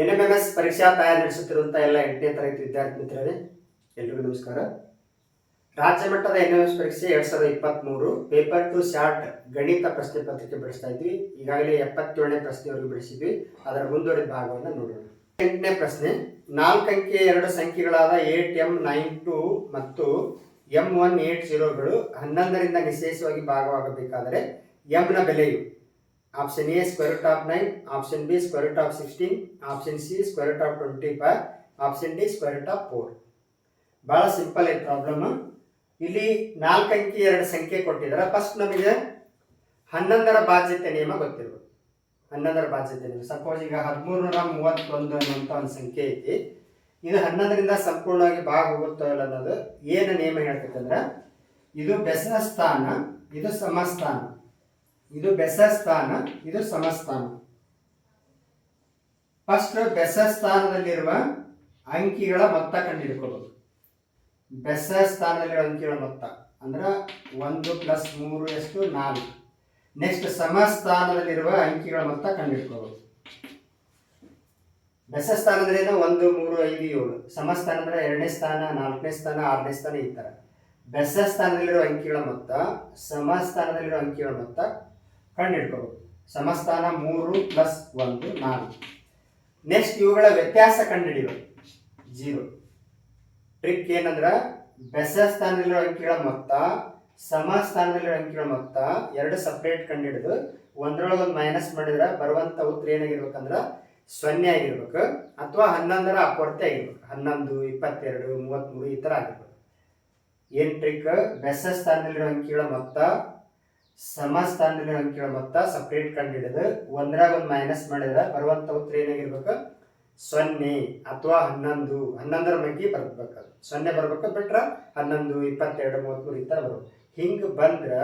N M M S ಪರೀಕ್ಷಾ ತಯಾರಿ ನಡೆಸುತ್ತಿರುವಂಥ ಎಲ್ಲ ಎಂಟನೇ ತರಗತಿ ವಿದ್ಯಾರ್ಥಿ ಮಿತ್ರರೇ, ಎಲ್ರಿಗೂ ನಮಸ್ಕಾರ. ರಾಜ್ಯ ಮಟ್ಟದ ಎನ್ ಎಂ ಎಸ್ ಪರೀಕ್ಷೆ ಎರಡ್ ಸಾವಿರದ ಇಪ್ಪತ್ತ್ಮೂರು ಪೇಪರ್ ಟು ಶಾರ್ಟ್ ಗಣಿತ ಪ್ರಶ್ನೆ ಪತ್ರಿಕೆ ಬಿಡಿಸ್ತಾ ಇದ್ವಿ. ಈಗಾಗಲೇ ಎಪ್ಪತ್ತೇಳನೇ ಪ್ರಶ್ನೆವರೆಗೂ ಬಿಡಿಸಿದ್ವಿ. ಅದರ ಮುಂದುವರಿದ ಭಾಗವನ್ನು ನೋಡೋಣ. ಎಂಟನೇ ಪ್ರಶ್ನೆ ನಾಲ್ಕು ಅಂಕಿಯ ಎರಡು ಸಂಖ್ಯೆಗಳಾದ ಏಟ್ ಎಂ ನೈನ್ ಟು ಮತ್ತು ಎಂ ಒನ್ ಏಟ್ ಜೀರೋಗಳು ಹನ್ನೊಂದರಿಂದ ವಿಶೇಷವಾಗಿ ಭಾಗವಾಗಬೇಕಾದರೆ ಎಂನ ಬೆಲೆಯು? Option A square root of nine option B square root of sixteen option C square root of twenty five option D square root of four ಭಾಳ simple ಐತೆ problem ಇಲ್ಲಿ ನಾಲ್ಕು ಅಂಕಿ, ಎರಡು ಸಂಖ್ಯೆ ಕೊಟ್ಟಿದ್ದಾರೆ. ಫಸ್ಟ್ ನಮಗೆ ಹನ್ನೊಂದರ ಬಾಧ್ಯತೆ ನಿಯಮ ಗೊತ್ತಿರ್ಬೇಕು. ಹನ್ನೊಂದರ ಬಾಧ್ಯತೆ ನಿಯಮ. ಸಪೋಸ್ ಈಗ ಹದಿಮೂರರ ಮೂವತ್ತೊಂದು ಅನ್ನುವಂಥ ಒಂದು ಸಂಖ್ಯೆ ಐತಿ. ಇದು ಹನ್ನೊಂದರಿಂದ ಸಂಪೂರ್ಣವಾಗಿ ಭಾಗ ಹೋಗುತ್ತೋ ಇಲ್ಲ ಅನ್ನೋದು ಏನು ನಿಯಮ ಹೇಳ್ತೈತೆ ಅಂದ್ರೆ, ಇದು ಬೆಸನ ಸ್ಥಾನ, ಇದು ಸಮಸ್ಥಾನ. ಇದು ಬೆಸ ಸ್ಥಾನ ಇದು ಸಮಸ್ಥಾನ. ಫಸ್ಟ್ ಬೆಸ ಸ್ಥಾನದಲ್ಲಿರುವ ಅಂಕಿಗಳ ಮೊತ್ತ ಕಂಡುಹಿಡ್ಕೋಬಹುದು ಬೆಸ ಸ್ಥಾನದಲ್ಲಿರುವ ಅಂಕಿಗಳ ಮೊತ್ತ ಅಂದ್ರೆ ಒಂದು ಪ್ಲಸ್ ಮೂರು ಎಷ್ಟು? ನಾಲ್ಕು. ನೆಕ್ಸ್ಟ್ ಸಮಸ್ಥಾನದಲ್ಲಿರುವ ಅಂಕಿಗಳ ಮೊತ್ತ ಕಂಡುಹಿಡ್ಕೋಬಹುದು ಬೆಸ ಅಂದ್ರೆ? ಒಂದು, ಮೂರು, ಐದು, ಏಳು. ಸಮಸ್ಥಾನ ಅಂದ್ರೆ ಎರಡನೇ ಸ್ಥಾನ, ನಾಲ್ಕನೇ ಸ್ಥಾನ, ಆರನೇ ಸ್ಥಾನ ಈ ಬೆಸ ಸ್ಥಾನದಲ್ಲಿರುವ ಅಂಕಿಗಳ ಮೊತ್ತ, ಸಮಸ್ಥಾನದಲ್ಲಿರುವ ಅಂಕಿಗಳ ಮೊತ್ತ ಕಂಡುಹಿಡ್ಕೋಬೇಕು ಸಮಸ್ಥಾನ ಮೂರು ಪ್ಲಸ್ ಒಂದು ನಾಲ್ಕು. ನೆಕ್ಸ್ಟ್ ಇವುಗಳ ವ್ಯತ್ಯಾಸ ಕಂಡುಹಿಡಿಯಬೇಕು ಜೀರೋ ಟ್ರಿಕ್ ಏನಂದ್ರೆ? ಬೆಸ ಸ್ಥಾನದಲ್ಲಿರೋ ಅಂಕಿಗಳ ಮೊತ್ತ ಸಮ ಸ್ಥಾನದಲ್ಲಿರೋ ಅಂಕಿಗಳ ಮೊತ್ತ ಎರಡು ಸಪ್ರೇಟ್ ಕಂಡುಹಿಡಿದು ಒಂದ್ರೊಳಗೆ ಒಂದು ಮೈನಸ್ ಮಾಡಿದ್ರೆ ಬರುವಂಥ ಉತ್ತರ ಏನಾಗಿರ್ಬೇಕಂದ್ರ ಸೊನ್ನೆ ಆಗಿರ್ಬೇಕು ಅಥವಾ ಹನ್ನೊಂದರ ಅಪೂರ್ತಿ ಆಗಿರ್ಬೇಕು. ಹನ್ನೊಂದು, ಇಪ್ಪತ್ತೆರಡು ಮೂವತ್ತ್ಮೂರು ಈ ಥರ ಆಗಿರ್ಬೇಕು. ಏನ್ ಟ್ರಿಕ್ ಬೆಸ ಸ್ಥಾನದಲ್ಲಿರೋ ಅಂಕಿಗಳ ಮೊತ್ತ ಸಮ ಸ್ಥಾನಗಳ ಅಂಕಿಗಳ ಮೊತ್ತ ಸಪ್ರೇಟ್ ಕಂಡುಹಿಡಿದು ಒಂದರಾಗ ಒಂದು ಮೈನಸ್ ಮಾಡಿದ್ರೆ ಬರುವಂತ ಉತ್ತರ ಏನಾಗಿರ್ಬೇಕು? ಸೊನ್ನೆ ಅಥವಾ ಹನ್ನೊಂದು. ಹನ್ನೊಂದರ ಬಗ್ಗೆ ಬರ್ಬೇಕು. ಸೊನ್ನೆ ಬರ್ಬೇಕು ಬಿಟ್ರೆ ಹನ್ನೊಂದು, ಇಪ್ಪತ್ತೆರಡು ಮೂವತ್ತ್ಮೂರು ಈ ಥರ ಬರ್ಬೇಕು ಹಿಂಗೆ ಬಂದ್ರೆ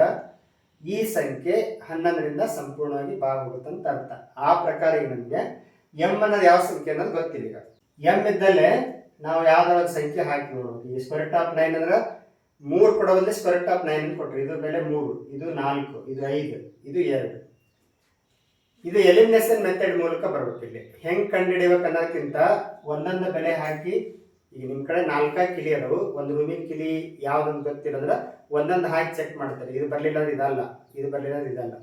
ಈ ಸಂಖ್ಯೆ ಹನ್ನೊಂದರಿಂದ ಸಂಪೂರ್ಣವಾಗಿ ಭಾಗ ಹೋಗುತ್ತಂತ ಅರ್ಥ. ಆ ಪ್ರಕಾರ ಈಗ ನಮಗೆ ಎಂ ಅನ್ನೋದು ಯಾವ ಸಂಖ್ಯೆ ಅನ್ನೋದು ಗೊತ್ತಿಲ್ಲ ಈಗ. ಎಂ ಇದ್ದಲ್ಲೇ ನಾವು ಯಾವ್ದಾರ ಒಂದು ಸಂಖ್ಯೆ ಹಾಕಿ ನೋಡೋದು ಈ ಸ್ಕ್ವೇರ್ ಟಾಪ್ ನೈನ್ ಅಂದ್ರೆ ಮೂರು ಕೊಡೋದಲ್ಲಿ ಸ್ಕ್ವೇರ್ ಆಫ್ ನೈನ್ ಕೊಟ್ಟರು ಇದು ಬೆಲೆ ಮೂರು, ಇದು ನಾಲ್ಕು, ಇದು ಐದು, ಇದು ಎರಡು. ಇದು ಎಲಿಮಿನೇಷನ್ ಮೆಥಡ್ ಮೂಲಕ ಬರ್ಬೇಕು ಇಲ್ಲಿ. ಹೆಂಗೆ ಕಂಡುಹಿಡಿಯಬೇಕು ಅನ್ನೋದಕ್ಕಿಂತ ಒಂದೊಂದು ಬೆಲೆ ಹಾಕಿ, ಈಗ ನಿಮ್ಮ ಕಡೆ ನಾಲ್ಕಾ ಕಿಲಿ ಅದಾವು. ಒಂದು ರೂಮಿನ ಕಿಲಿ ಯಾವ್ದೊಂದು ಗೊತ್ತಿರೋದ್ರ ಒಂದೊಂದು ಹಾಕಿ ಚೆಕ್ ಮಾಡ್ತಾರೆ. ಇದು ಬರಲಿಲ್ಲ ಇದಲ್ಲ, ಇದು ಬರಲಿಲ್ಲ ಇದಲ್ಲ.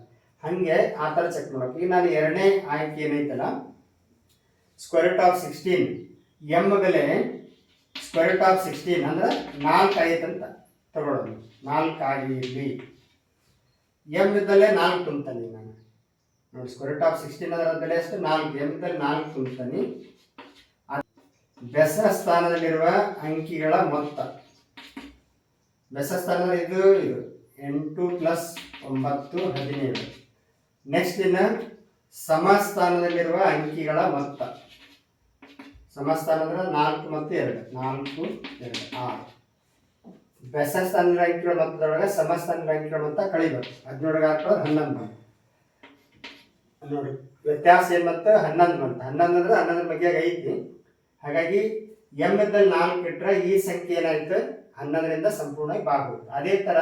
ಹಂಗೆ ಆ ಥರ ಚೆಕ್ ಮಾಡ್ಬೇಕು. ಈಗ ನಾನು ಎರಡನೇ ಆಯ್ಕೆ ಏನೈತಲ್ಲ ಸ್ಕ್ವೇರ್ ಆಫ್ ಸಿಕ್ಸ್ಟೀನ್ ಎಂ ಬೆಲೆ ಸ್ಕ್ವೇರ್ ಆಫ್ ಸಿಕ್ಸ್ಟೀನ್ ಅಂದ್ರೆ ನಾಲ್ಕು ಐತಂತ. ತಗೊಳ್ಳೋದು ನಾಲ್ಕು ಆಗಿರಲಿ ಎಂ ಇದ್ದಲ್ಲೇ ನಾಲ್ಕು ತುಂಬ್ತಾನೆ ನಾನು. ನೋಡಿ ಸ್ಕ್ವೇರ್ ಆಫ್ ಸಿಕ್ಸ್ಟೀನ್ ಅದರ ಬೆಲೆ ಎಷ್ಟು ನಾಲ್ಕು. ಎಂ ಇದ್ದಲ್ಲಿ ನಾಲ್ಕು ತುಂಬ್ತಾನೆ ಬೆಸ ಸ್ಥಾನದಲ್ಲಿರುವ ಅಂಕಿಗಳ ಮೊತ್ತ. ಬೆಸ ಸ್ಥಾನದಲ್ಲಿ ಇದು ಇದು ಎಂಟು ಪ್ಲಸ್ ಒಂಬತ್ತು ಹದಿನೇಳು. ನೆಕ್ಸ್ಟ್ ಇನ್ನು ಸಮಸ್ಥಾನದಲ್ಲಿರುವ ಅಂಕಿಗಳ ಮೊತ್ತ. ಸಮಸ್ಥಾನ ಅಂದರೆ ನಾಲ್ಕು ಮತ್ತು ಎರಡು. ನಾಲ್ಕು, ಎರಡು, ಆರು. ಬೆಸ ಸ್ಥಾನ ಅಂಕಿಗಳ ಸಮಸ್ತ ಸಮಸ್ಥಾನದ ಅಂಕಿಗಳು ಕಳಿಬೇಕು. ಹದಿನೇಳು ಹಾಕೋದು ಹನ್ನೊಂದು ಬಂತು ನೋಡಿ, ವ್ಯತ್ಯಾಸ ಏನು ಮತ್ತು ಹನ್ನೊಂದು ಬಂತು ಹನ್ನೊಂದು ಅಂದ್ರೆ ಹನ್ನೊಂದರ ಬಗ್ಗೆ ಐತಿ. ಹಾಗಾಗಿ ಎಂ ಇದ್ದಲ್ಲಿ ನಾಲ್ಕು ಇಟ್ಟರೆ ಈ ಸಂಖ್ಯೆ ಏನಾಯ್ತು? ಹನ್ನೊಂದರಿಂದ ಸಂಪೂರ್ಣವಾಗಿ ಬಾಗುತ್ತೆ ಅದೇ ಥರ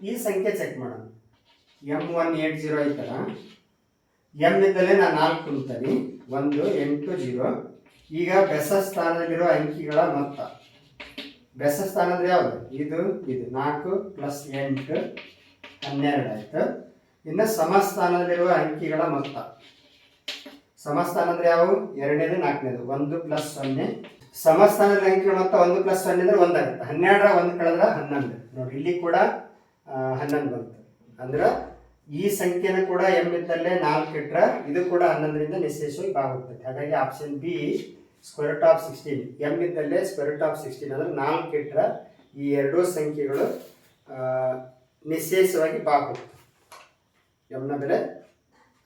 ಈ ಸಂಖ್ಯೆ ಚೆಕ್ ಮಾಡೋಣ. ಎಂ ಒನ್ ಏಟ್ ಜೀರೋ ಐತಲ್ಲ ಎಂ ಇದ್ದಲ್ಲೇ ನಾನು ನಾಲ್ಕು ತುಂಬ್ತೀನಿ ಒಂದು ಎಂಟು ಜೀರೋ ಈಗ ಬೆಸ ಸ್ಥಾನದಲ್ಲಿರೋ ಅಂಕಿಗಳ ಮೊತ್ತ. ಬೆಸ ಸ್ಥಾನ ಅಂದರೆ ಯಾವುದು? ಇದು ಇದು. ನಾಲ್ಕು ಪ್ಲಸ್ ಎಂಟು, ಹನ್ನೆರಡು ಆಯ್ತು. ಇನ್ನು ಸಮಸ್ಥಾನದಲ್ಲಿರುವ ಅಂಕಿಗಳ ಮೊತ್ತ. ಸಮಸ್ಥಾನ ಅಂದರೆ ಯಾವುವು ಎರಡನೇದು, ನಾಲ್ಕನೇದು. ಒಂದು ಪ್ಲಸ್ ಸೊನ್ನೆ. ಸಮಸ್ಥಾನದ ಅಂಕಿಗಳ ಮೊತ್ತ ಒಂದು ಪ್ಲಸ್ ಸೊನ್ನೆ ಅಂದರೆ ಒಂದಾಗುತ್ತೆ. ಹನ್ನೆರಡರ ಒಂದು ಕಳೆದ್ರೆ ಹನ್ನೊಂದು. ನೋಡಿ, ಇಲ್ಲಿ ಕೂಡ ಹನ್ನೊಂದು ಬಂತು. ಅಂದ್ರೆ ಈ ಸಂಖ್ಯೆನ ಕೂಡ ಎಂ ಇದ್ದಲ್ಲೇ ನಾಲ್ಕು ಇಟ್ರೆ ಇದು ಕೂಡ ಹನ್ನೊಂದರಿಂದ ನಿಶೇಷವಾಗಿ ಬಾಗುತ್ತದೆ. ಹಾಗಾಗಿ option B square of sixteen M ಇದ್ದಲ್ಲೇ square of sixteen ಅಂದ್ರೆ ನಾಲ್ಕು ಇಟ್ರ ಈ ಎರಡೂ ಸಂಖ್ಯೆಗಳು ನಿಶೇಷವಾಗಿ ಬಾಗುತ್ತದೆ ಎಮ್ನ ಬೆಲೆ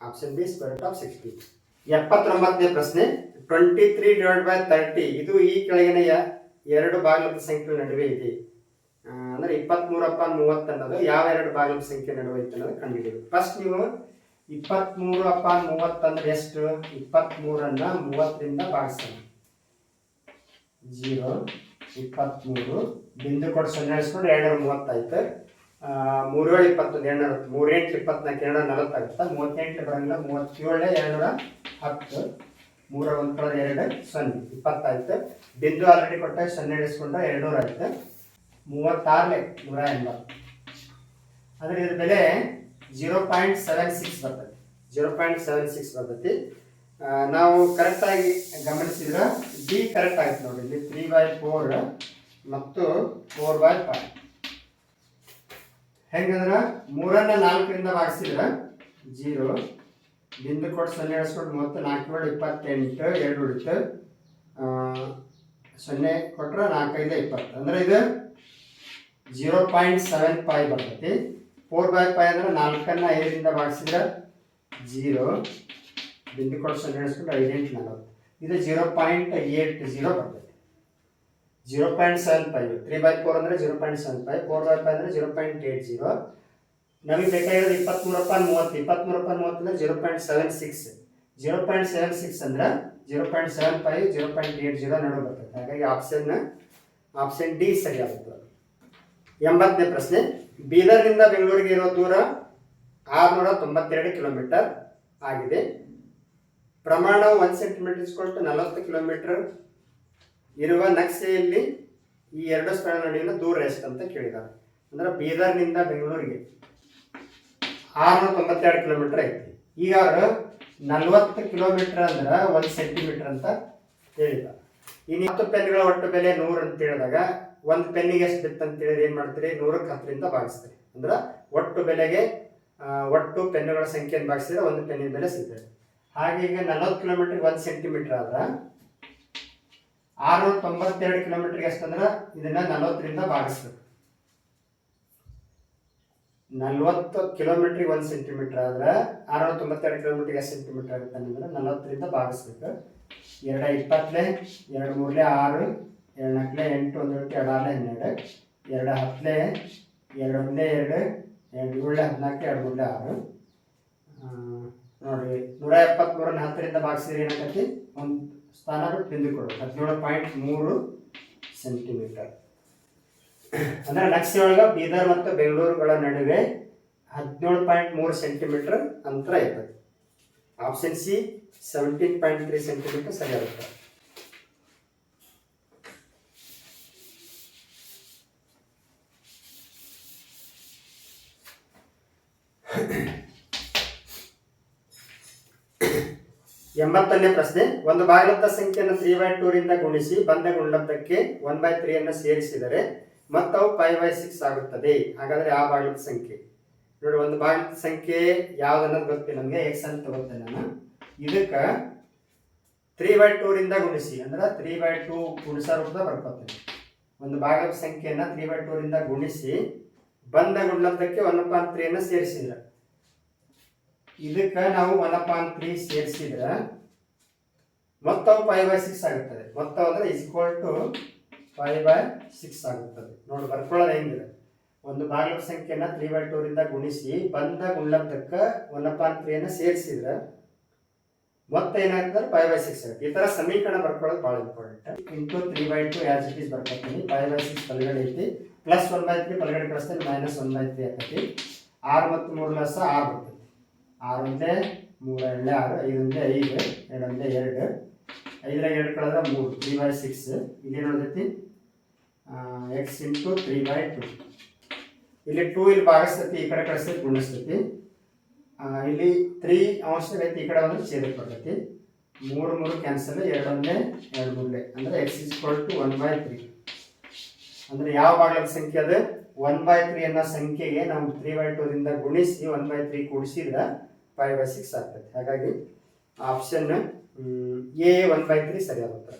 option B square of sixteen ಎಪ್ಪತ್ತೊಂಬತ್ತನೇ ಪ್ರಶ್ನೆ twenty three divide by thirty ಇದು ಈ ಕೆಳಗಿನ ಎರಡು ಬಾಗಿಲದ ಸಂಖ್ಯೆ ನಡುವೆ ಇದೆ. ಅಂದರೆ ಅಂದ್ರೆ ಇಪ್ಪತ್ಮೂರಪ್ಪ ಮೂವತ್ತು ಅನ್ನೋದು ಯಾವ ಎರಡು ಬಾಗಿಲು ಸಂಖ್ಯೆ ನಡುವೆ ಐತೆ ಅನ್ನೋದು ಕಂಡುಹಿಡಿಯಬೇಕು. ಫಸ್ಟ್ ನೀವು ಇಪ್ಪತ್ಮೂರು ಅಪ್ಪ ಮೂವತ್ತಂದ್ರೆ ಎಷ್ಟು? ಇಪ್ಪತ್ತ್ಮೂರನ್ನು ಮೂವತ್ತರಿಂದ ಭಾಗಿಸೋಣ. ಜೀರೋ ಇಪ್ಪತ್ತ್ಮೂರು ಬಿಂದು ಕೊಟ್ಟು ಸೊನ್ನೆ ಇಳಿಸ್ಕೊಂಡು ಎರಡುನೂರ ಮೂವತ್ತಾಯ್ತು. ಮೂರೇಳು ಇಪ್ಪತ್ತೊಂದು, ಎರಡುನೂರ ಮೂರೆಂಟು, ಇಪ್ಪತ್ನಾಲ್ಕು ಎರಡು ನಲವತ್ತಾಗುತ್ತೆ. ಮೂವತ್ತೆಂಟು ಬರೋಂಗಿಲ್ಲ ಮೂವತ್ತೇಳು ಎರಡುನೂರ ಹತ್ತು. ಮೂರ ಒಂದು ಎರಡು, ಸೊನ್ನೆ, ಇಪ್ಪತ್ತಾಯ್ತು. ಬಿಂದು ಆಲ್ರೆಡಿ ಕೊಟ್ಟ ಸೊನ್ನೆ ಇಳಿಸ್ಕೊಂಡ್ರೆ ಎರಡುನೂರ ಆಯ್ತು ಮೂವತ್ತಾರಲೆ ನೂರ ಎಂಬತ್ತು. ಅಂದರೆ ಇದ್ರ ಬೆಲೆ ಜೀರೋ ಪಾಯಿಂಟ್ ಸೆವೆನ್ ಸಿಕ್ಸ್ ಬರ್ತದೆ. ಜೀರೋ ಪಾಯಿಂಟ್ ಸೆವೆನ್ ಸಿಕ್ಸ್ ಬರ್ತೈತಿ ನಾವು ಕರೆಕ್ಟಾಗಿ ಗಮನಿಸಿದ್ರೆ ಡಿ ಕರೆಕ್ಟ್ ಆಯ್ತು ನೋಡಿ, ಇಲ್ಲಿ ತ್ರೀ ಬೈ ಫೋರ್ ಮತ್ತು ಫೋರ್ ಬೈ ಫೈವ್ ಹೆಂಗಂದ್ರೆ? ಮೂರನ್ನ ನಾಲ್ಕರಿಂದ ಭಾಗಿಸಿದ್ರೆ ಜೀರೋ ಬಿಂದು ಕೊಟ್ಟು ಸೊನ್ನೆ ಎಡಿಸ್ಕೊಟ್ಟು ಮೂವತ್ತು, ನಾಲ್ಕು ಏಳು, ಇಪ್ಪತ್ತೆಂಟು, ಎರಡು ಉಳಿತು. ಸೊನ್ನೆ ಕೊಟ್ಟರೆ ನಾಲ್ಕೈದು, ಇಪ್ಪತ್ತು. ಅಂದ್ರೆ ಇದು ಜೀರೋ ಪಾಯಿಂಟ್ ಸೆವೆನ್ ಫೈವ್ ಬರ್ತೈತಿ. ಫೋರ್ ಬೈ ಫೈವ್ ಅಂದ್ರೆ ನಾಲ್ಕನ್ನ ಐದರಿಂದ ಭಾಗಿಸಿದ್ರೆ ಜೀರೋ ಬಿಂದು ಕೊಡ ಸೊನ್ನೆ ಐದೆಂಟು ನಲವತ್ತು. ಇದು ಜೀರೋ ಪಾಯಿಂಟ್ ಏಟ್ ಜೀರೋ ಬರ್ತೈತಿ. Zero point seven five three by four ಅಂದರೆ zero point seven five four by five ಅಂದರೆ ಜೀರೋ ಪಾಯಿಂಟ್ ಏಟ್ ಜೀರೋ ನಮಗೆ ಬೇಕಾಗಿರೋದು ರೂಪಾಯಿ ಮೂವತ್ತು ಇಪ್ಪತ್ತ್ಮೂರಪ್ಪ ಮೂವತ್ತು ಅಂದರೆ zero point seven six zero point seven six ಅಂದ್ರೆ zero point seven five zero point eight zero ನಡುವೆ ಬರ್ತೈತೆ. ಹಾಗಾಗಿ ಆಪ್ಷನ್ ಆಪ್ಷನ್ ಡಿ ಸರಿಯಾಗುತ್ತೆ ಎಂಬತ್ತನೇ ಪ್ರಶ್ನೆ, ಬೀದರ್ನಿಂದ ಬೆಂಗಳೂರಿಗೆ ಇರೋ ದೂರ ಆರುನೂರ ತೊಂಬತ್ತೆರಡು ಕಿಲೋಮೀಟರ್ ಆಗಿದೆ. ಪ್ರಮಾಣವು ಒಂದು ಸೆಂಟಿಮೀಟರ್ ಇಸ್ಕೊಳ್ತು ನಲವತ್ತು ಕಿಲೋಮೀಟರ್ ಇರುವ ನಕ್ಷೆಯಲ್ಲಿ ಈ ಎರಡು ಸ್ಥಳ ನಡುವಿನ ದೂರ ಎಷ್ಟು ಅಂತ ಕೇಳಿದ್ದಾರೆ. ಅಂದ್ರೆ ಬೀದರ್ನಿಂದ ಬೆಂಗಳೂರಿಗೆ ಆರುನೂರ ತೊಂಬತ್ತೆರಡು ಕಿಲೋಮೀಟರ್ ಐತಿ. ಈಗ ಅವರು ನಲ್ವತ್ತು ಕಿಲೋಮೀಟರ್ ಅಂದ್ರೆ ಒಂದು ಸೆಂಟಿಮೀಟರ್ ಅಂತ ಹೇಳಿದ್ದಾರೆ. ಇನ್ನು ಹತ್ತು ಪೆನ್ಗಳ ಒಟ್ಟು ಬೆಲೆ ನೂರು ಅಂತ ಹೇಳಿದಾಗ ಒಂದು ಪೆನ್ನಿಗೆ ಎಷ್ಟು ಬಿತ್ತು ಅಂತ ಹೇಳಿದ್ರೆ ಏನು ಮಾಡ್ತೀರಿ? ನೂರಕ್ಕೆ ಹತ್ತರಿಂದ ಭಾಗಿಸ್ತೀರಿ. ಅಂದ್ರೆ ಒಟ್ಟು ಬೆಲೆಗೆ ಒಟ್ಟು ಪೆನ್ನುಗಳ ಸಂಖ್ಯೆಯನ್ನು ಭಾಗಿಸಿದ್ರೆ ಒಂದು ಪೆನ್ನಿನ ಬೆಲೆ ಸಿಗ್ತದೆ. ಹಾಗೆ ಈಗ ನಲವತ್ತು ಕಿಲೋಮೀಟರ್ ಒಂದು ಸೆಂಟಿಮೀಟರ್ ಆದ್ರೆ ಆರು ತೊಂಬತ್ತೆರಡು ಕಿಲೋಮೀಟರ್ಗೆ ಎಷ್ಟಂದ್ರೆ? ಇದನ್ನ ನಲವತ್ತರಿಂದ ಭಾಗಿಸ್ಬೇಕು. ನಲ್ವತ್ತು ಕಿಲೋಮೀಟ್ರಿಗೆ ಒಂದು ಸೆಂಟಿಮೀಟರ್ ಆದ್ರೆ ಆರುನೂರ ತೊಂಬತ್ತೆರಡು ಕಿಲೋಮೀಟ್ರಿಗೆ ಎಷ್ಟು ಸೆಂಟಿಮೀಟರ್ ಆಗುತ್ತೆ ಅಂದ್ರೆ ನಲವತ್ತರಿಂದ ಭಾಗಿಸ್ಬೇಕು. ಎರಡ ಇಪ್ಪತ್ತಲೆ, ಎರಡು ಮೂರಲೆ ಆರು, ಎರಡು ನಾಲ್ಕಲೆ ಎಂಟು, ಒಂದು ಎರಡು ಆರಲೆ ಹನ್ನೆರಡು, ಎರಡು ಹತ್ತಲೆ, ಎರಡು ಒಂದೇ ಎರಡು ಎರಡು ಏಳಲೆ ಹದಿನಾಲ್ಕು ಎರಡು ಮೂರಲೆ ಆರು. ನೋಡ್ರಿ ನೂರ ಎಪ್ಪತ್ತ್ಮೂರನ್ನ ಹತ್ತರಿಂದ ಭಾಗಿಸಿದ್ರೆ ಏನಾಗತ್ತೆ? ಒಂದು ಸ್ಥಾನ ಬಿಟ್ಟು ಹದಿನೇಳು ಪಾಯಿಂಟ್ ಮೂರು ಸೆಂಟಿಮೀಟರ್. ಅಂದ್ರೆ ನಕ್ಷೆ ಒಳಗೆ ಬೀದರ್ ಮತ್ತು ಬೆಂಗಳೂರುಗಳ ನಡುವೆ ಹದಿನೇಳು ಪಾಯಿಂಟ್ ಮೂರು ಸೆಂಟಿಮೀಟರ್ ಅಂತರ ಇರ್ತದೆ. Option C seventeen point three centimetre ಸರಿಯಾಗುತ್ತೆ. ಎಂಬತ್ತನೇ ಪ್ರಶ್ನೆ, ಒಂದು ಭಾಗಲಬ್ಧ ಸಂಖ್ಯೆಯನ್ನು ತ್ರೀ ಬೈ ಟೂರಿಂದ ಗುಣಿಸಿ ಬಂದ ಗುಣಲಬ್ಧಕ್ಕೆ ಒನ್ ಬೈ ತ್ರೀಯನ್ನು ಸೇರಿಸಿದರೆ ಮತ್ತವು ಫೈವ್ ಬೈ ಸಿಕ್ಸ್ ಆಗುತ್ತದೆ. ಹಾಗಾದ್ರೆ ಆ ಭಾಗಲಬ್ಧ ಸಂಖ್ಯೆ. ನೋಡಿ, ಒಂದು ಭಾಗಲಬ್ಧ ಸಂಖ್ಯೆ ಯಾವ್ದನ್ನೋದು ಗೊತ್ತಿಲ್ಲ ನಮಗೆ ಎಕ್ಸ್ ಅಂತ ತಗೋತೇನೆ ನಾನು. ಇದಕ್ಕೆ ತ್ರೀ ಬೈ ಟೂರಿಂದ ಗುಣಿಸಿ, ಅಂದ್ರೆ ತ್ರೀ ಬೈ ಟೂ ಗುಣಿಸ ರೂಪದ ಬರ್ಕೋತೇನೆ. ಒಂದು ಭಾಗಲಬ್ಧ ಸಂಖ್ಯೆಯನ್ನು ತ್ರೀ ಬೈ ಟೂರಿಂದ ಗುಣಿಸಿ ಬಂದ ಗುಣಲಬ್ಧಕ್ಕೆ ಒನ್ ಪಾಯಿಂಟ್ ತ್ರೀಯನ್ನು ಸೇರಿಸಿದ್ರೆ. ಇದಕ್ಕೆ ನಾವು ಒನ್ ಅಪಾನ್ ತ್ರೀ ಸೇರಿಸಿದ್ರೆ ಮೊತ್ತವು ಫೈವ್ ಬೈ ಸಿಕ್ಸ್ ಆಗುತ್ತದೆ. ಮೊತ್ತ ಅಂದರೆ is to five by six ಆಗುತ್ತದೆ. ನೋಡಿ ಬರ್ಕೊಳ್ಳೋದು ಹೆಂಗಿದೆ. ಒಂದು ಭಾಗಲಬ್ಧ ಸಂಖ್ಯೆನ ತ್ರೀ ಬೈ ಟೂರಿಂದ ಗುಣಿಸಿ ಬಂದ ಗುಣಲಬ್ಧಕ್ಕೆ ಒನ್ ಅಪಾನ್ ತ್ರೀಯನ್ನು ಸೇರಿಸಿದ್ರೆ ಮೊತ್ತ ಏನಾಗ್ತದೆ? ಫೈ ಬೈ ಸಿಕ್ಸ್ ಆಗುತ್ತೆ. ಈ ಥರ ಸಮೀಕರಣ ಬರ್ಕೊಳ್ಳೋದು ಭಾಳ important into three by two as it is ಬರ್ಕೊತೀನಿ five by six ಬಲಗಡೆ ಐತಿ. ಪ್ಲಸ್ ಒನ್ ಬೈ ತ್ರೀ ಬಲಗಡೆ ಕಳಿಸ್ತೇನೆ. ಮೈನಸ್ ಒನ್ ಬೈ ತ್ರೀ ಆಗ್ತೈತಿ ಆರು ಮತ್ತು ಮೂರು ಲಸ ಆರು ಬರ್ತೈತಿ ಆರು ಒಂದೇ ಮೂರು ಎರಡೇ ಆರು ಐದು ಒಂದೇ ಐದು ಎರಡು ಒಂದೇ ಎರಡು. ಐದರಾಗ ಎರಡು ಕಳೆದ್ರೆ ಮೂರು ತ್ರೀ ಬೈ ಸಿಕ್ಸ್ ಇದೇನು ಉಳಿದೈತಿ X into three by two ಇಲ್ಲಿ ಟೂ ಇಲ್ಲಿ ಭಾಗಿಸ್ತೈತಿ, ಈ ಕಡೆ ಕಳಿಸ್ತೈತಿ, ಗುಣಿಸ್ತೈತಿ. ಇಲ್ಲಿ ತ್ರೀ ಅವಶ್ಯಕ ಐತಿ, ಈ ಕಡೆ ಒಂದು ಸೇರಿ ಕೊಡ್ತೈತಿ ಮೂರು ಮೂರು ಕ್ಯಾನ್ಸಲ್ ಎರಡು ಒಂದೇ ಎರಡು ಮೂರಲೆ ಅಂದರೆ X is to one by three ಅಂದರೆ ಯಾವ ಭಾಗದ ಸಂಖ್ಯೆ ಅದು? ಒನ್ ಬೈ ತ್ರೀ ಅನ್ನೋ ಸಂಖ್ಯೆಗೆ ನಾವು ತ್ರೀ ಬೈ ಟೂದಿಂದ ಗುಣಿಸಿ ಒನ್ ಬೈ ತ್ರೀ ಕೂಡಿಸಿದ್ರೆ ಫೈವ್ ಬೈ ಸಿಕ್ಸ್ ಆಗ್ತದೆ. ಹಾಗಾಗಿ option A one by three ಸರಿಯಾಗುತ್ತೆ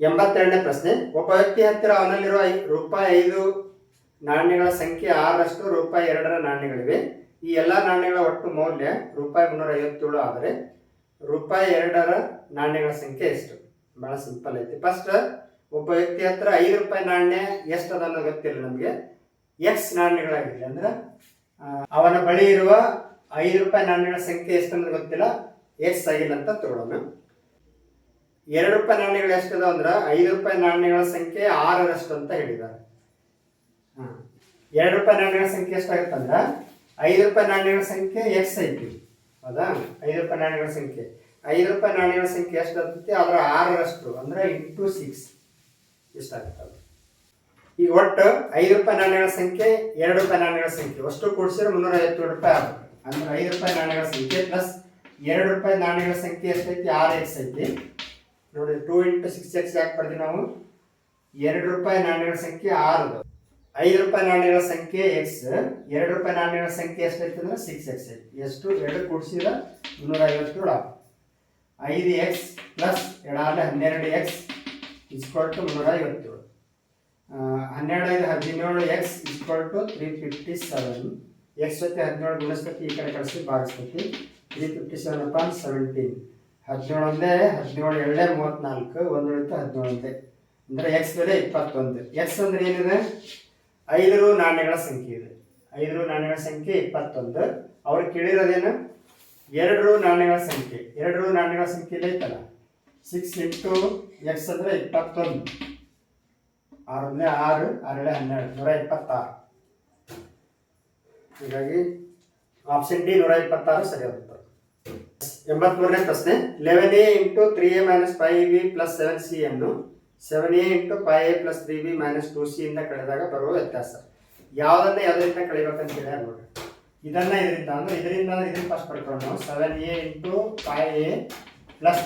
ಎಂಬತ್ತೆರಡನೇ ಪ್ರಶ್ನೆ, ಒಬ್ಬ ವ್ಯಕ್ತಿ ಹತ್ತಿರ ಅವನಲ್ಲಿರುವ ರೂಪಾಯಿ ಐದು ನಾಣ್ಯಗಳ ಸಂಖ್ಯೆ ಆರಷ್ಟು ರೂಪಾಯಿ ಎರಡರ ನಾಣ್ಯಗಳಿವೆ. ಈ ಎಲ್ಲ ನಾಣ್ಯಗಳ ಒಟ್ಟು ಮೌಲ್ಯ ರೂಪಾಯಿ ಮುನ್ನೂರ ಐವತ್ತೇಳು ಆದರೆ ರೂಪಾಯಿ ಎರಡರ ನಾಣ್ಯಗಳ ಸಂಖ್ಯೆ ಎಷ್ಟು? ಬಹಳ ಸಿಂಪಲ್ ಐತಿ. ಫಸ್ಟ್ ಒಬ್ಬ ವ್ಯಕ್ತಿ ಹತ್ರ ಐದು ರೂಪಾಯಿ ನಾಣ್ಯ ಎಷ್ಟು ಅನ್ನೋದು ಗೊತ್ತಿಲ್ಲ ನಮಗೆ. ಎಕ್ಸ್ ನಾಣ್ಯಗಳಾಗಿದೆ ಅಂದ್ರೆ ಅವನ ಬಳಿ ಇರುವ ಐದು ರೂಪಾಯಿ ನಾಣ್ಯಗಳ ಸಂಖ್ಯೆ ಎಷ್ಟು ಅನ್ನೋದು ಗೊತ್ತಿಲ್ಲ. ಎಕ್ಸ್ ಆಗಿಲ್ಲ ಅಂತ ತಗೊಳ್ಳೋಣ ಎರಡು ರೂಪಾಯಿ ನಾಣ್ಯಗಳು ಎಷ್ಟದ ಅಂದ್ರೆ ಐದು ರೂಪಾಯಿ ನಾಣ್ಯಗಳ ಸಂಖ್ಯೆ ಆರರಷ್ಟು ಅಂತ ಹೇಳಿದ್ದಾರೆ. ಎರಡು ರೂಪಾಯಿ ನಾಣ್ಯಗಳ ಸಂಖ್ಯೆ ಎಷ್ಟಾಗುತ್ತೆ ಅಂದ್ರೆ, ಐದು ರೂಪಾಯಿ ನಾಣ್ಯಗಳ ಸಂಖ್ಯೆ ಎಕ್ಸ್ ಐತಿ. ಹೌದಾ? ಐದು ರೂಪಾಯಿ ನಾಣ್ಯಗಳ ಸಂಖ್ಯೆ. ಐದು ರೂಪಾಯಿ ನಾಣ್ಯಗಳ ಸಂಖ್ಯೆ ಎಷ್ಟು ಆಗ್ತೈತಿ ಅದರ ಆರರಷ್ಟು ಅಂದ್ರೆ ಇಂಟು ಸಿಕ್ಸ್. ಇಷ್ಟಾಗ್ತದೆ ಈಗ ಒಟ್ಟು ಐದು ರೂಪಾಯಿ ನಾಣ್ಯಗಳ ಸಂಖ್ಯೆ, ಎರಡು ರೂಪಾಯಿ ನಾಣ್ಯಗಳ ಸಂಖ್ಯೆ. ಅಷ್ಟು ಕೂಡಿಸಿದ್ರೆ ಮುನ್ನೂರ ಐವತ್ತೇಳು ರೂಪಾಯಿ ಆಗುತ್ತೆ. ಅಂದ್ರೆ ಐದು ರೂಪಾಯಿ ನಾಣ್ಯಗಳ ಸಂಖ್ಯೆ ಪ್ಲಸ್ ಎರಡು ರೂಪಾಯಿ ನಾಣ್ಯಗಳ ಸಂಖ್ಯೆ ಎಷ್ಟೈತಿ ಆರು ಎಕ್ಸ್ ಐತಿ ನೋಡಿ ಟೂ ಇಂಟು ಸಿಕ್ಸ್ ಎಕ್ಸ್ ಯಾಕೆ ಬರ್ತೀವಿ ನಾವು? ಎರಡು ರೂಪಾಯಿ ನಾಣ್ಯಗಳ ಸಂಖ್ಯೆ, ಆರು ಐದು ರೂಪಾಯಿ ನಾಣ್ಯಗಳ ಸಂಖ್ಯೆ ಎಕ್ಸ್ ಎರಡು ರೂಪಾಯಿ ನಾಣ್ಯಗಳ ಸಂಖ್ಯೆ ಎಷ್ಟೈತಿ ಅಂದ್ರೆ ಸಿಕ್ಸ್ ಎಕ್ಸ್ ಐತಿ ಎಷ್ಟು? ಎರಡು ಕೂಡಿಸಿದ್ರೆ ಮುನ್ನೂರ ಆಗುತ್ತೆ. ಐದು ಎಕ್ಸ್ ಪ್ಲಸ್ ಎರಡಾದ್ರೆ ಹನ್ನೆರಡು ಎಕ್ಸ್ ಇಸ್ಕೊಲ್ ಟು ನೂರ ಐವತ್ತೇಳು. ಆ, ಹನ್ನೆರಡು ಐದು ಹದಿನೇಳು X is equal to three fifty seven X ಜೊತೆ ಹದಿನೇಳು ಗುಣಿಸ್ತತಿ ಈ ಕಡೆ ಕಳಿಸಿ ಭಾಗಿಸ್ತತಿ three fifty seven upon seventeen ಹದಿನೇಳು ಒಂದೇ ಹದಿನೇಳು ಎರಡೇ ಮೂವತ್ತ್ನಾಲ್ಕು ಒಂದು ಉಳಿತು ಹದಿನೇಳು ಒಂದೇ ಅಂದರೆ ಎಕ್ಸ್ ಬೆಲೆ ಇಪ್ಪತ್ತೊಂದು. ಎಕ್ಸ್ ಅಂದರೆ ಏನಿದೆ? ಐದರು ನಾಣ್ಯಗಳ ಸಂಖ್ಯೆ ಇದೆ. ಐದರು ನಾಣ್ಯಗಳ ಸಂಖ್ಯೆ ಇಪ್ಪತ್ತೊಂದು. ಅವ್ರಿಗೆ ಕೇಳಿರೋದೇನು? ಎರಡು ನಾಣ್ಯಗಳ ಸಂಖ್ಯೆ. ಎರಡು ನಾಣ್ಯಗಳ ಸಂಖ್ಯೆ ಐತಲ್ಲ? ಸಿಕ್ಸ್ ಇಂಟು ಎಕ್ಸ್ ಅಂದರೆ ಇಪ್ಪತ್ತೊಂದು. ಆರೊಂದೇ ಆರು, ಆರಳೆ ಹನ್ನೆರಡು, ನೂರ ಇಪ್ಪತ್ತಾರು. ಹೀಗಾಗಿ ಆಪ್ಷನ್ ಡಿ ನೂರ ಇಪ್ಪತ್ತಾರು ಸರಿ ಆಗುತ್ತೆ ಎಂಬತ್ಮೂರನೇ ಪ್ರಶ್ನೆ eleven A into three A minus five B plus seven C ಅನ್ನು seven A into five A plus three B minus two C ಇಂದ ಕಳೆದಾಗ ಬರುವ ವ್ಯತ್ಯಾಸ. ಯಾವುದನ್ನ ಯಾವುದರಿಂದ ಕಳಿಬೇಕಂತ ಹೇಳಿ ನೋಡಿ ಇದನ್ನ ಇದರಿಂದ ಅಂದರೆ ಇದರಿಂದ ಅಂದ್ರೆ ಇದನ್ನ ಫಸ್ಟ್ ಪಡ್ಕೊಂಡು seven A into five A plus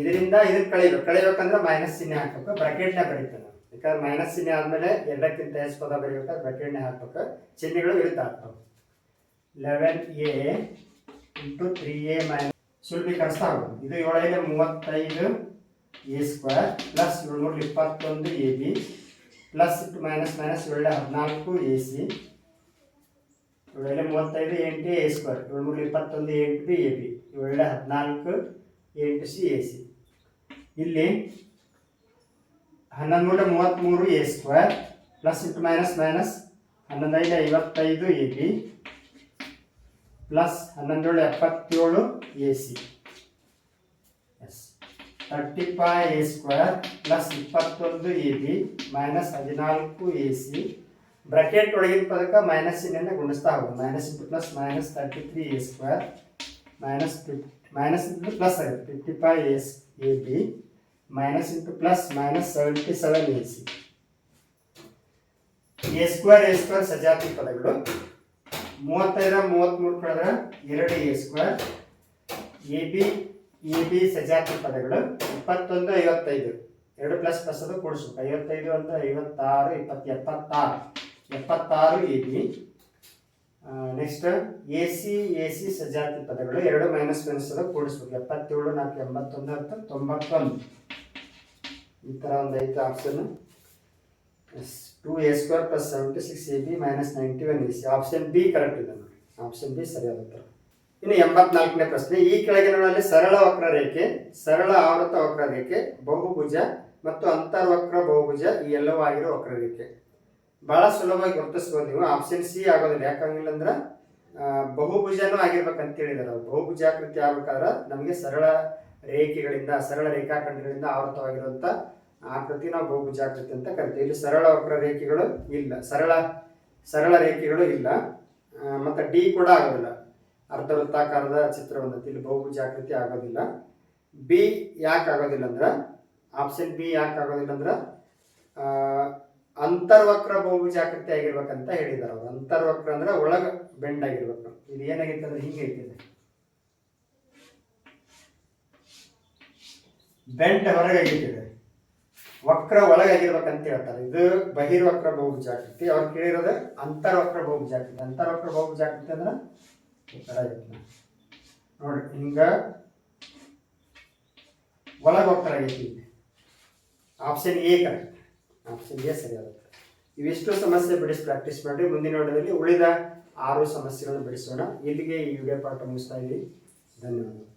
ಇದರಿಂದ ಇದಕ್ಕೆ ಕಳಿಬೇಕು ಕಳಿಬೇಕಂದ್ರೆ ಮೈನಸ್ ಚಿಹ್ನೆ ಹಾಕ್ಬೇಕು. ಬ್ರಾಕೆಟ್ನ ಬರೀತೇವೆ ನಾವು ಯಾಕಂದ್ರೆ ಮೈನಸ್ ಚಿಹ್ನೆ ಆದ್ಮೇಲೆ ಎರಡಕ್ಕಿಂತ ಹೆಚ್ಚು ಪದ ಬರೀಬೇಕಾದ್ರೆ ಬ್ರಾಕೆಟ್ನೇ ಹಾಕ್ಬೇಕು. ಚಿಹ್ನೆಗಳು ವಿರುದ್ಧ ಆಗ್ತವೆ eleven A into three A minus ಸುಲಭೀಕರಿಸ್ತಾ ಹೋಗೋದು ಇದು ಏಳೈದು ಮೂವತ್ತೈದು ಎ ಸ್ಕ್ವೇರ್ ಪ್ಲಸ್ ಏಳ್ನೂರ ಇಪ್ಪತ್ತೊಂದು A B plus minus minus ಏಳು ಹದಿನಾಲ್ಕು ಎ ಸಿ ಏಳು ಮೂವತ್ತೈದು ಎಂಟು ಎ ಸ್ಕ್ವೇರ್ ಏಳ್ನೂರ ಇಪ್ಪತ್ತೊಂದು ಎಂಟು ಬಿ ಎ ಬಿ ಏಳು ಹದಿನಾಲ್ಕು ಎಂಟು ಸಿ ಎ ಸಿ ಇಲ್ಲಿ ಹನ್ನೊಂದು ನೂರ ಮೂವತ್ತ್ಮೂರು A square plus into minus minus ಹನ್ನೊಂದೈದು ಐವತ್ತೈದು ಎ ಬಿ ಪ್ಲಸ್ ಹನ್ನೊಂದೇಳು ಎಪ್ಪತ್ತೇಳು A C. As thirty five A square plus ಇಪ್ಪತ್ತೊಂದು ಎ ಬಿ ಮೈನಸ್ ಹದಿನಾಲ್ಕು ಎ ಸಿ. ಬ್ರಾಕೆಟ್ ಒಳಗಿನ ಪದಕ್ಕೆ ಮೈನಸ್ಸಿನಿಂದ ಗುಣಿಸ್ತಾ ಹೋಗೋದು minus into plus minus thirty three A square minus fifty minus into plus ಆಗುತ್ತೆ fifty five as A B. Minus into plus minus seventy seven A square A square ಸಜಾತಿ ಪದಗಳು. ಮೂವತ್ತೈದರ ಮೂವತ್ತ್ಮೂರು ಕಳೆದ್ರೆ ಎರಡು A square A B A B ಸಜಾತಿ ಪದಗಳು. ಇಪ್ಪತ್ತೊಂದು, ಐವತ್ತೈದು. ಎರಡು plus plus ಅದು ಕೂಡಿಸ್ಬೇಕು. ಐವತ್ತೈದು ಅಂತ ಐವತ್ತಾರು, ಇಪ್ಪತ್ತು, ಎಪ್ಪತ್ತಾರು. ಎಪ್ಪತ್ತಾರು A B next A C A C ಸಜಾತಿ ಪದಗಳು. ಎರಡು ಮೈನಸ್ ಮೈನಸ್ ಅದು ಕೂಡಿಸ್ಬೇಕು. ಎಪ್ಪತ್ತೇಳು ನಾಲ್ಕು ಎಂಬತ್ತೊಂದು ಅಂತ ತೊಂಬತ್ತೊಂದು. ಈ ಥರ ಒಂದು ಐದು option two A square plus seventy six A B minus ninety one A C option B correct ಇದೆ ನೋಡಿ. ಆಪ್ಷನ್ ಬಿ ಸರಿಯಾದ ಉತ್ತರ. ಇನ್ನು ಎಂಬತ್ನಾಲ್ಕನೇ ಪ್ರಶ್ನೆ. ಈ ಕೆಳಗಿನಲ್ಲಿ ಸರಳ ವಕ್ರರೇಖೆ ಸರಳ ಆವೃತ ವಕ್ರರೇಖೆ ಬಹುಭುಜ ಮತ್ತು ಅಂತರ್ವಕ್ರ ಬಹುಭುಜ ಈ ಎಲ್ಲವೂ ಆಗಿರೋ ವಕ್ರರೇಖೆ ಭಾಳ ಸುಲಭವಾಗಿ ಗುರುತಿಸ್ಬೋದು ನೀವು. ಆಪ್ಷನ್ ಸಿ ಆಗೋದಿಲ್ಲ. ಯಾಕಂಗಿಲ್ಲ ಅಂದ್ರೆ ಬಹುಭುಜನೂ ಆಗಿರ್ಬೇಕಂತ ಹೇಳಿದಾರೆ ಬಹುಭುಜಾಕೃತಿ ಆಗ್ಬೇಕಾದ್ರೆ ನಮಗೆ ಸರಳ ರೇಖೆಗಳಿಂದ, ಸರಳ ರೇಖಾಖಂಡಗಳಿಂದ ಆವೃತವಾಗಿರುವಂಥ ಆಕೃತಿ ನಾವು ಬಹುಭುಜಾಕೃತಿ ಅಂತ ಕರಿತೀವಿ. ಇಲ್ಲಿ ಸರಳ ವಕ್ರ ರೇಖೆಗಳು ಇಲ್ಲ. ಸರಳ ಸರಳ ರೇಖೆಗಳು ಇಲ್ಲ. ಮತ್ತು ಡಿ ಕೂಡ ಆಗೋದಿಲ್ಲ. ಅರ್ಧ ವೃತ್ತಾಕಾರದ ಚಿತ್ರ ಬಂದೈತಿ ಇಲ್ಲಿ ಬಹುಭುಜಾಕೃತಿ ಆಗೋದಿಲ್ಲ. ಬಿ ಯಾಕೆ ಆಗೋದಿಲ್ಲ ಅಂದ್ರೆ, ಆಪ್ಷನ್ ಬಿ ಯಾಕೆ ಆಗೋದಿಲ್ಲ ಅಂದ್ರೆ ಅಂತರ್ವಕ್ರ ಬಹುಭುಜಾಕೃತಿ ಆಗಿರ್ಬೇಕಂತ ಹೇಳಿದಾರೆ ಅವರು. ಅಂತರ್ವಕ್ರ ಅಂದ್ರೆ ಒಳಗೆ ಬೆಂಡ್ ಆಗಿರ್ಬೇಕು. ಇದು ಏನಾಗಿತ್ತು ಅಂದ್ರೆ ಹಿಂಗೆ ಐತಿದೆ ಬೆಂಡ್ ಹೊರಗೆ ಆಗಿಟ್ಟಿದೆ ವಕ್ರ ಒಳಗಾಗಿರ್ಬೇಕಂತ ಹೇಳ್ತಾರೆ. ಇದು ಬಹಿರ್ವಕ್ರ ಬಹುಭುಜಾಕೃತಿ. ಅವ್ರು ಕೇಳಿರೋದು ಅಂತರ್ವಕ್ರ ಬಹುಭುಜಾಕೃತಿ. ಅಂತರ್ವಕ್ರ ಬಹುಭುಜಾಕೃತಿ ಅಂದ್ರೆ ಈ ಥರ ಐತಿ ನೋಡ್ರಿ, ಹಿಂಗ ಒಳಗ ವಕ್ರ ಆಗೈತಿ option A correct. Option A ಸರಿಯಾಗುತ್ತೆ ಇವೆಷ್ಟು ಸಮಸ್ಯೆ ಬಿಡಿಸಿ ಪ್ರಾಕ್ಟೀಸ್ ಮಾಡಿ ಮುಂದಿನ ವಿಡಿಯೋದಲ್ಲಿ ಉಳಿದ ಆರು ಸಮಸ್ಯೆಗಳನ್ನು ಬಿಡಿಸೋಣ. ಇಲ್ಲಿಗೆ ಈ ವಿಡಿಯೋ ಪಾಠ ಮುಗಿಸ್ತಾ ಇದ್ದೀವಿ ಧನ್ಯವಾದಗಳು.